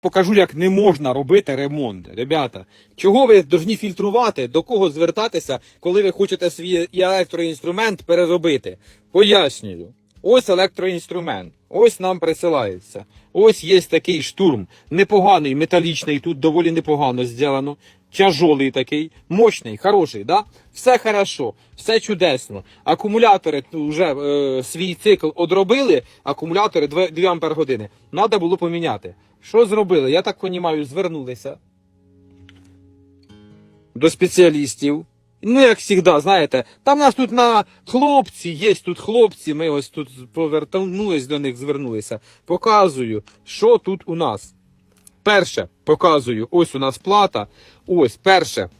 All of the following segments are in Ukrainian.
покажу, як не можна робити ремонт. Ребята, чого ви повинні фільтрувати, до кого звертатися, коли ви хочете свій електроінструмент переробити? Пояснюю. Ось електроінструмент. Ось нам присилається. Ось є такий штурм. Непоганий, металічний, тут доволі непогано зроблено. Тяжолий такий, мощний, хороший, да? Все хорошо, все чудесно. Акумулятори вже е, свій цикл одробили, акумулятори 2, 2 ампер години. Треба було поміняти. Що зробили? Я так розумію, звернулися до спеціалістів. Ну, як завжди, знаєте, там нас тут на хлопці, є тут хлопці, ми ось тут повернулись до них, звернулися. Показую, що тут у нас. Перше, показую, ось у нас плата. Ось, перше,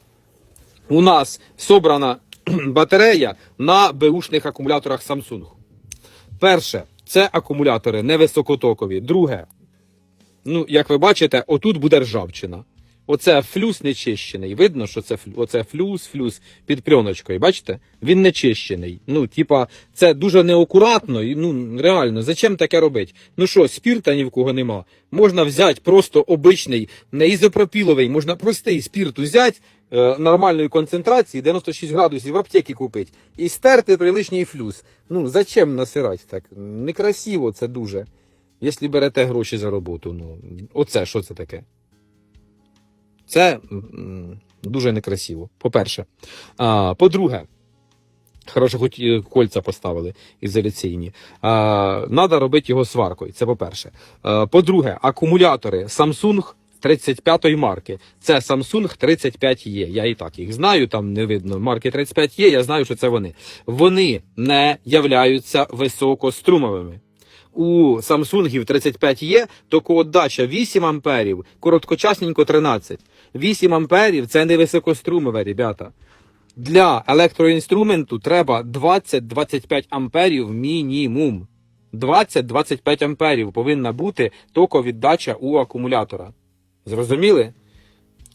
у нас собрана батарея на беушних акумуляторах Samsung. Перше, це акумулятори невисокотокові. Друге, ну, як ви бачите, отут буде ржавчина. Оце флюс нечищений. Видно, що це флю- оце флюс, флюс під пленочкою. Бачите? Він нечищений. Ну, типа, це дуже неакуратно. І, ну, реально, зачем таке робити? Ну що, спірта ні в кого нема. Можна взяти просто обичний, не ізопропіловий, можна простий спірт взяти е, нормальної концентрації, 96 градусів в аптеці купити, і стерти прилишній флюс. Ну, зачем насирати так? Некрасиво це дуже. Якщо берете гроші за роботу, ну, оце що це таке? Це дуже некрасиво. По-перше. А, по-друге, хорошо, хоч кольця поставили ізоляційні. А, Надо робити його сваркою. Це по-перше. По-друге, акумулятори Samsung 35-ї марки. Це Samsung 35E. Я і так їх знаю, там не видно марки 35E, я знаю, що це вони. Вони не являються високострумовими у Samsung 35 є, то отдача 8 амперів, короткочасненько 13. 8 амперів це не високострумове, ребята. Для електроінструменту треба 20-25 амперів мінімум. 20-25 амперів повинна бути токовіддача у акумулятора. Зрозуміли?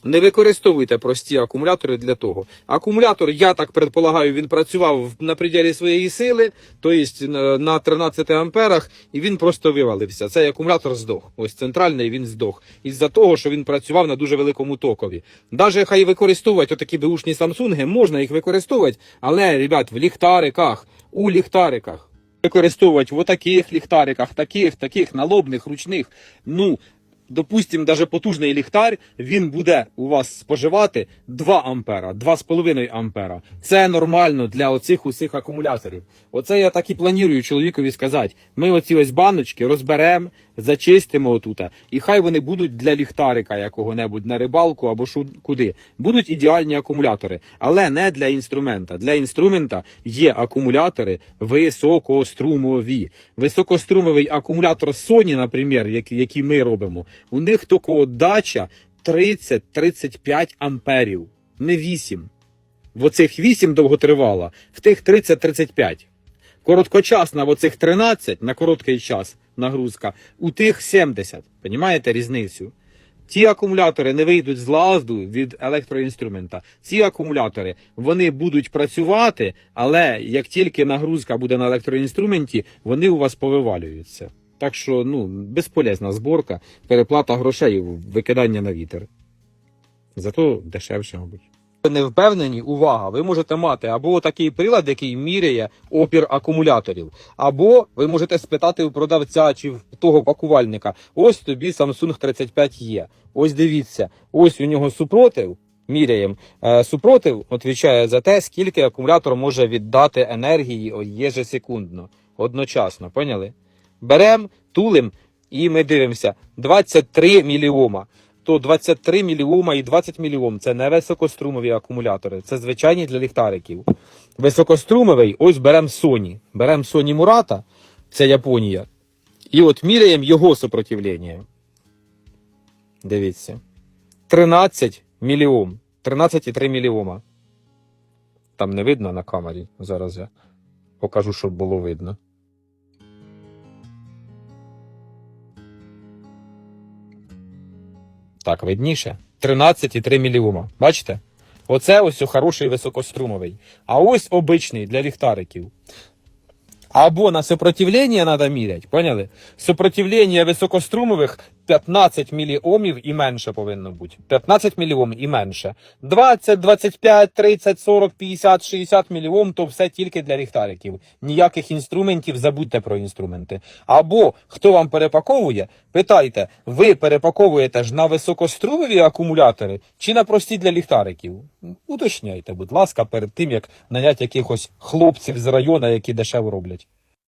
Не використовуйте прості акумулятори для того. Акумулятор, я так предполагаю, він працював на пределі своєї сили, тобто на- на 13 амперах, і він просто вивалився. Цей акумулятор здох. Ось центральний він здох. Із-за того, що він працював на дуже великому токові. Даже хай використовувати отакі беушні Самсунги, можна їх використовувати, але, ребят, в ліхтариках, у ліхтариках. Використовувати в отаких ліхтариках, таких, таких, налобних, ручних. Ну, допустим, даже потужний ліхтар, він буде у вас споживати 2 ампера, 2,5 ампера. Це нормально для оцих усіх акумуляторів. Оце я так і планую чоловікові сказати. Ми оці ось баночки розберемо, зачистимо отута, і хай вони будуть для ліхтарика якого-небудь на рибалку або шу куди. Будуть ідеальні акумулятори, але не для інструмента. Для інструмента є акумулятори високострумові. Високострумовий акумулятор Sony, наприклад, який, який ми робимо, у них тільки отдача 30-35 амперів, не 8. В оцих 8 довготривала, в тих 30-35. Короткочасна в оцих 13 на короткий час нагрузка, у тих 70. Понімаєте різницю? Ті акумулятори не вийдуть з лазду від електроінструмента. Ці акумулятори вони будуть працювати, але як тільки нагрузка буде на електроінструменті, вони у вас повивалюються. Так що ну, безполезна зборка, переплата грошей, викидання на вітер. Зато дешевше, мабуть. Не впевнені, увага, ви можете мати або такий прилад, який міряє опір акумуляторів, або ви можете спитати у продавця чи в того пакувальника: ось тобі Samsung 35 є. Ось дивіться, ось у нього супротив. Міряємо. Е, супротив відповідає за те, скільки акумулятор може віддати енергії єжесекундно, одночасно. Поняли? Беремо, тулим і ми дивимося 23 міліома то 23 міліома і 20 міліом це не високострумові акумулятори, це звичайні для ліхтариків. Високострумовий, ось беремо Sony. Беремо Sony Murata, це Японія. І от міряємо його сопротивлення. Дивіться. 13 міліом. 13,3 міліома. Там не видно на камері. Зараз я покажу, щоб було видно. Так, видніше. 13,3 міліума. Бачите? Оце ось хороший високострумовий. А ось обичний для ліхтариків. Або на сопротивлення треба міряти, поняли? Сопротивлення високострумових 15 міліомів і менше повинно бути. 15 міліомів і менше. 20, 25, 30, 40, 50, 60 міліом то все тільки для ліхтариків. Ніяких інструментів, забудьте про інструменти. Або хто вам перепаковує, питайте, ви перепаковуєте ж на високострумові акумулятори чи на прості для ліхтариків? Уточняйте, будь ласка, перед тим як наняти якихось хлопців з району, які дешево роблять.